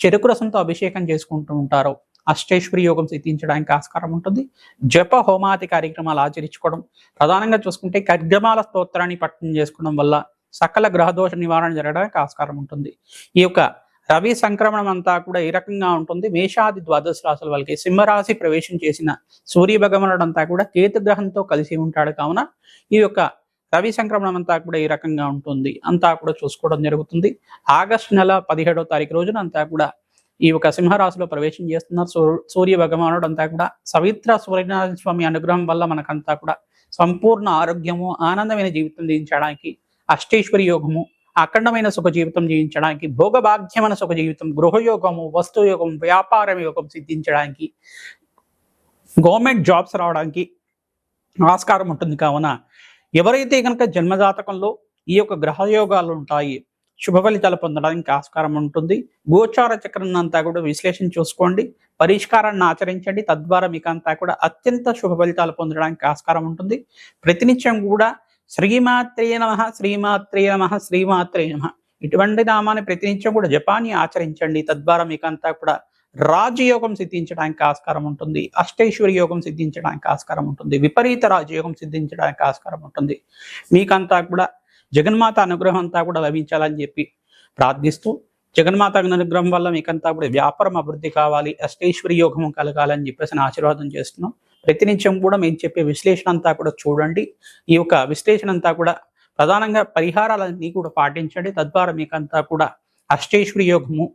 చెరుకు రసంతో అభిషేకం చేసుకుంటూ ఉంటారో. అష్టేశ్వరి యోగం సిద్ధించడానికి ఆస్కారం ఉంటుంది. జప హోమాది కార్యక్రమాలు ఆచరించుకోవడం. ప్రధానంగా చూసుకుంటే కర్గమాల స్తోత్రాన్ని పట్టణం చేసుకోవడం వల్ల సకల గ్రహదోష నివారణ జరగడానికి ఆస్కారం ఉంటుంది. ఈ యొక్క రవి సంక్రమణం అంతా కూడా ఏ రకంగా ఉంటుంది? మేషాది ద్వాదశ రాశుల వాళ్ళకి సింహరాశి ప్రవేశం చేసిన సూర్య భగవానుడు అంతా కూడా కేతు గ్రహంతో కలిసి ఉంటాడు కావున ఈ యొక్క రవి సంక్రమణం అంతా కూడా ఈ రకంగా ఉంటుంది. అంతా కూడా చూసుకోవడం జరుగుతుంది. ఆగస్టు నెల పదిహేడవ తారీఖు రోజున అంతా కూడా ఈ యొక్క సింహరాశిలో ప్రవేశం చేస్తున్నారు. సూ- సూర్య భగవానుడు అంతా కూడా సవిత్ర సూర్యనారాయణ స్వామి అనుగ్రహం వల్ల మనకంతా కూడా సంపూర్ణ ఆరోగ్యము ఆనందమైన జీవితం జీవించడానికి అష్టేశ్వరి యోగము అఖండమైన సుఖ జీవితం జీవించడానికి భోగభాగ్యమైన సుఖ జీవితం గృహయోగము వస్తు యోగం వ్యాపారం యోగం సిద్ధించడానికి గవర్నమెంట్ జాబ్స్ రావడానికి ఆస్కారం ఉంటుంది. కావున ఎవరైతే కనుక జన్మజాతకంలో ఈ యొక్క గ్రహయోగాలు ఉంటాయి శుభ ఫలితాలు పొందడానికి ఆస్కారం ఉంటుంది గోచార చక్రం అంతా కూడా విశ్లేషణ చూసుకోండి పరిష్కారాన్ని ఆచరించండి తద్వారా మీకు అంతా కూడా అత్యంత శుభ ఫలితాలు పొందడానికి ఆస్కారం ఉంటుంది. ప్రతినిత్యం కూడా శ్రీమాత్రే నమ శ్రీమాత్రే నమ శ్రీమాత్రే నమ. ఇటువంటి నామాన్ని ప్రతినిత్యం కూడా జపాన్ని ఆచరించండి తద్వారా మీకు అంతా కూడా రాజయోగం సిద్ధించడానికి ఆస్కారం ఉంటుంది. అష్టైశ్వరి యోగం సిద్ధించడానికి ఆస్కారం ఉంటుంది. విపరీత రాజయోగం సిద్ధించడానికి ఆస్కారం ఉంటుంది. మీకంతా కూడా జగన్మాత అనుగ్రహం అంతా కూడా లభించాలని చెప్పి ప్రార్థిస్తూ జగన్మాత అనుగ్రహం వల్ల మీకంతా కూడా వ్యాపారం అభివృద్ధి కావాలి. అష్టేశ్వరి యోగం కలగాలని చెప్పేసి ఆశీర్వాదం చేస్తున్నాం. ప్రతినిత్యం కూడా మేము చెప్పే విశ్లేషణ అంతా కూడా చూడండి. ఈ యొక్క విశ్లేషణ అంతా కూడా ప్రధానంగా పరిహారాలన్నీ కూడా పాటించండి. తద్వారా మీకంతా కూడా అష్టేశ్వరి యోగము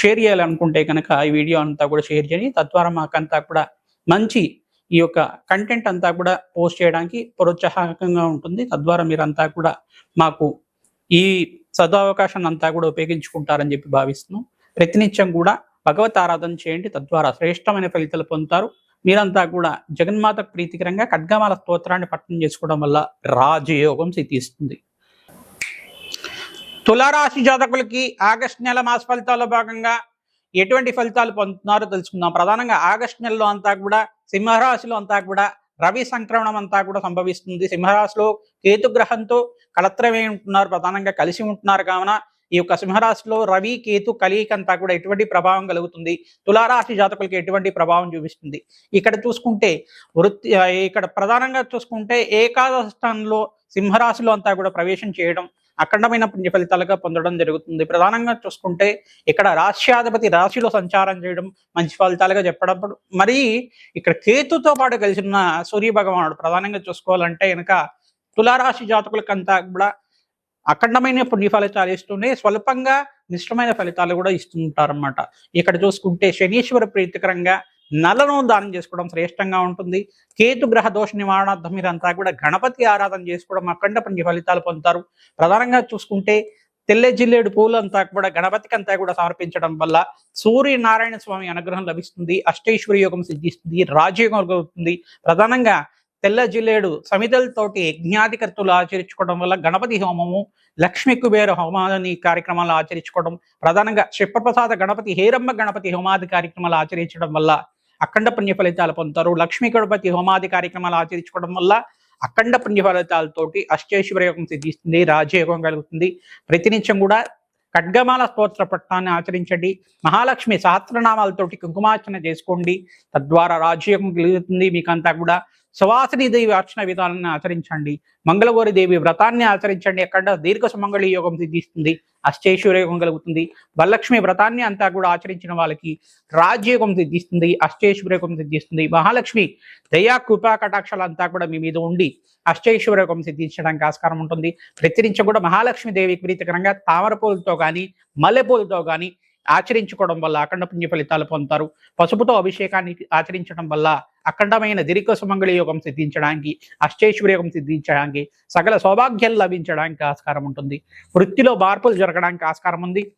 షేర్ చేయాలనుకుంటే కనుక ఈ వీడియో అంతా కూడా షేర్ చేయండి. తద్వారా మాకంతా కూడా మంచి ఈ యొక్క కంటెంట్ అంతా కూడా పోస్ట్ చేయడానికి ప్రోత్సాహకంగా ఉంటుంది. తద్వారా మీరంతా కూడా మాకు ఈ సదావకాశాన్ని అంతా కూడా ఉపయోగించుకుంటారని చెప్పి భావిస్తున్నాం. ప్రతినిత్యం కూడా భగవత్ ఆరాధన చేయండి. తద్వారా శ్రేష్టమైన ఫలితాలు పొందుతారు. మీరంతా కూడా జగన్మాత ప్రీతికరంగా ఖడ్గమాల స్తోత్రాన్ని పట్టణం చేసుకోవడం వల్ల రాజయోగం సిద్ధిస్తుంది. తులారాశి జాతకులకి ఆగస్టు నెల మాస ఫలితాల్లో భాగంగా ఎటువంటి ఫలితాలు పొందుతున్నారో తెలుసుకుందాం. ప్రధానంగా ఆగస్టు నెలలో అంతా కూడా సింహరాశిలో అంతా కూడా రవి సంక్రమణం అంతా కూడా సంభవిస్తుంది. సింహరాశిలో కేతు గ్రహంతో ఉంటున్నారు. ప్రధానంగా కలిసి ఉంటున్నారు కావున ఈ యొక్క సింహరాశిలో రవి కేతు కలియికంతా కూడా ఎటువంటి ప్రభావం కలుగుతుంది? తులారాశి జాతకులకి ఎటువంటి ప్రభావం చూపిస్తుంది? ఇక్కడ చూసుకుంటే వృత్తి ఇక్కడ ప్రధానంగా చూసుకుంటే ఏకాదశ స్థానంలో సింహరాశిలో అంతా కూడా ప్రవేశం చేయడం అఖండమైన పుణ్య ఫలితాలుగా పొందడం జరుగుతుంది. ప్రధానంగా చూసుకుంటే ఇక్కడ రాష్ట్రాధిపతి రాశిలో సంచారం చేయడం మంచి ఫలితాలుగా చెప్పడం మరి ఇక్కడ కేతుతో పాటు కలిసి ఉన్న సూర్య భగవానుడు ప్రధానంగా చూసుకోవాలంటే కనుక తులారాశి జాతకులకంతా కూడా అఖండమైన పుణ్య ఫలితాలు ఇస్తూనే స్వల్పంగా మిశ్రమైన ఫలితాలు కూడా ఇస్తుంటారన్నమాట. ఇక్కడ చూసుకుంటే శనీశ్వర ప్రీతికరంగా నలను దానం చేసుకోవడం శ్రేష్టంగా ఉంటుంది. కేతు గ్రహ దోష నివారణార్థం మీరంతా కూడా గణపతి ఆరాధన చేసుకోవడం అఖండ పుణ్య ఫలితాలు పొందుతారు. ప్రధానంగా చూసుకుంటే తెల్ల జిల్లేడు పూలంతా కూడా గణపతికి అంతా కూడా సమర్పించడం వల్ల సూర్యనారాయణ స్వామి అనుగ్రహం లభిస్తుంది. అష్టేశ్వరి యోగం సిద్ధిస్తుంది. రాజయోగం కలుగుతుంది. ప్రధానంగా తెల్ల జిల్లేడు సమితలతోటి యజ్ఞాధికర్తులు ఆచరించుకోవడం వల్ల గణపతి హోమము లక్ష్మీ కుబేర హోమాలని కార్యక్రమాలు ఆచరించుకోవడం ప్రధానంగా క్షిప్రప్రసాద గణపతి హేరమ్మ గణపతి హోమాది కార్యక్రమాలు ఆచరించడం వల్ల అఖండ పుణ్య ఫలితాలు పొందుతారు. లక్ష్మీ గణపతి హోమాది కార్యక్రమాలు ఆచరించుకోవడం వల్ల అఖండ పుణ్య ఫలితాలతోటి అష్టైశ్వర్యోగం సిద్ధిస్తుంది రాజయోగం కలుగుతుంది. ప్రతినిత్యం కూడా ఖడ్గమాల స్తోత్ర పట్టాన్ని ఆచరించండి. మహాలక్ష్మి సహస్రనామాలతోటి కుంకుమార్చన చేసుకోండి. తద్వారా రాజయోగం కలుగుతుంది. మీకంతా కూడా సువాసిని దేవి అర్చన విధానాన్ని ఆచరించండి. మంగళగౌరి దేవి వ్రతాన్ని ఆచరించండి. అక్కడ దీర్ఘ సుమంగళి యోగం సిద్ధిస్తుంది. అష్టైశ్వర్య యోగం కలుగుతుంది. వరలక్ష్మి వ్రతాన్ని అంతా కూడా ఆచరించిన వాళ్ళకి రాజ్యోగం సిద్ధిస్తుంది. అష్టైశ్వర్య యోగం సిద్ధిస్తుంది. మహాలక్ష్మి దయా కృపా కటాక్షాలు అంతా కూడా మీ మీద ఉండి అష్టైశ్వర్య యోగం సిద్ధించడానికి ఆస్కారం ఉంటుంది. ప్రతినిత్యం కూడా మహాలక్ష్మి దేవికి ప్రీతికరంగా తామర పూలతో కానీ మల్లెపూలతో కానీ ఆచరించుకోవడం వల్ల అఖండ పుణ్య ఫలితాలు పొందుతారు. పసుపుతో అభిషేకాన్ని ఆచరించడం వల్ల అఖండమైన దీర్ఘ సుమంగళి యోగం సిద్ధించడానికి అష్టైశ్వర్యోగం సిద్ధించడానికి సకల సౌభాగ్యాలు లభించడానికి ఆస్కారం ఉంటుంది. వృత్తిలో మార్పులు జరగడానికి ఆస్కారం ఉంది.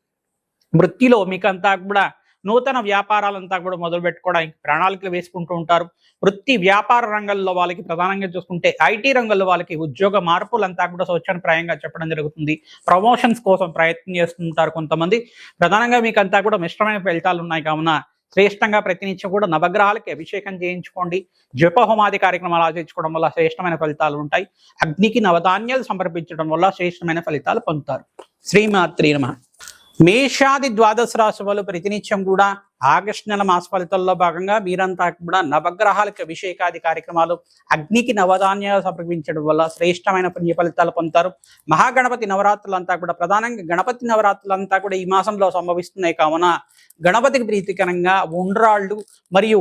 వృత్తిలో మీకంతా కూడా నూతన వ్యాపారాలంతా కూడా మొదలు పెట్టుకోవడానికి ప్రణాళికలు వేసుకుంటూ ఉంటారు. వృత్తి వ్యాపార రంగంలో వాళ్ళకి ప్రధానంగా చూసుకుంటే ఐటీ రంగంలో వాళ్ళకి ఉద్యోగ మార్పులంతా కూడా స్వచ్ఛనప్రాయంగా చెప్పడం జరుగుతుంది. ప్రమోషన్స్ కోసం ప్రయత్నం చేస్తుంటారు కొంతమంది. ప్రధానంగా మీకు అంతా కూడా మిశ్రమైన ఫలితాలు ఉన్నాయి కావున శ్రేష్టంగా ప్రతినిత్యం కూడా నవగ్రహాలకి అభిషేకం చేయించుకోండి. జపహోమాది కార్యక్రమాలు ఆచరించుకోవడం వల్ల శ్రేష్టమైన ఫలితాలు ఉంటాయి. అగ్నికి నవధాన్యాలు సమర్పించడం వల్ల శ్రేష్టమైన ఫలితాలు పొందుతారు. శ్రీమాత్రి నమ. మేషాది ద్వాదశ రాశి వాళ్ళు ప్రతినిత్యం కూడా ఆగస్టు నెల మాస ఫలితాల్లో భాగంగా మీరంతా కూడా నవగ్రహాలకు అభిషేకాది కార్యక్రమాలు అగ్నికి నవధాన్యాలు సమర్పించడం వల్ల శ్రేష్టమైన పుణ్య ఫలితాలు పొందుతారు. మహాగణపతి నవరాత్రులంతా కూడా ప్రధానంగా గణపతి నవరాత్రులంతా కూడా ఈ మాసంలో సంభవిస్తున్నాయి కావున గణపతికి ప్రీతికరంగా ఉండ్రాళ్ళు మరియు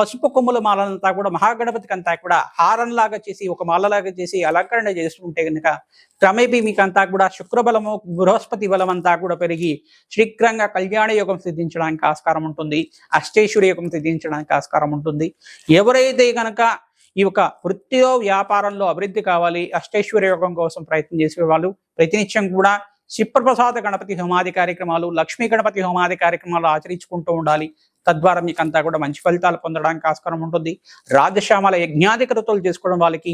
పసుపు కొమ్ముల మాలనంతా కూడా మహాగణపతికి అంతా కూడా హారంలాగా చేసి ఒక మాలలాగా చేసి అలంకరణ చేసుకుంటే కనుక క్రమేపీ మీకు అంతా కూడా శుక్రబలము బృహస్పతి బలం అంతా కూడా పెరిగి శీఘ్రంగా కళ్యాణ యోగం సిద్ధించడానికి ఆస్కారం ఉంటుంది. అష్టేశ్వరి యోగం సిద్ధించడానికి ఆస్కారం ఉంటుంది. ఎవరైతే కనుక ఈ యొక్క వృత్తిలో వ్యాపారంలో అభివృద్ధి కావాలి అష్టేశ్వర యోగం కోసం ప్రయత్నం చేసే వాళ్ళు ప్రతినిత్యం కూడా శిప్రప్రసాద గణపతి హోమాది కార్యక్రమాలు లక్ష్మీ గణపతి హోమాది కార్యక్రమాలు ఆచరించుకుంటూ ఉండాలి. తద్వారా మీకు అంతా కూడా మంచి ఫలితాలు పొందడానికి ఆస్కారం ఉంటుంది. రాజశ్యామల యజ్ఞాధికృతులు చేసుకోవడం వాళ్ళకి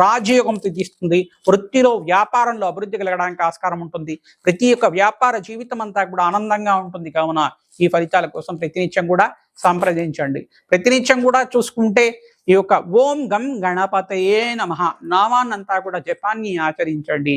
రాజయోగం తీస్తుంది. వృత్తిలో వ్యాపారంలో అభివృద్ధి కలగడానికి ఆస్కారం ఉంటుంది. ప్రతి ఒక్క వ్యాపార జీవితం అంతా కూడా ఆనందంగా ఉంటుంది. కావున ఈ ఫలితాల కోసం ప్రతినిత్యం కూడా సంప్రదించండి. ప్రతినిత్యం కూడా చూసుకుంటే ఈ యొక్క ఓం గం గణపతయే నమ. నామాన్నంతా కూడా జపాన్ని ఆచరించండి.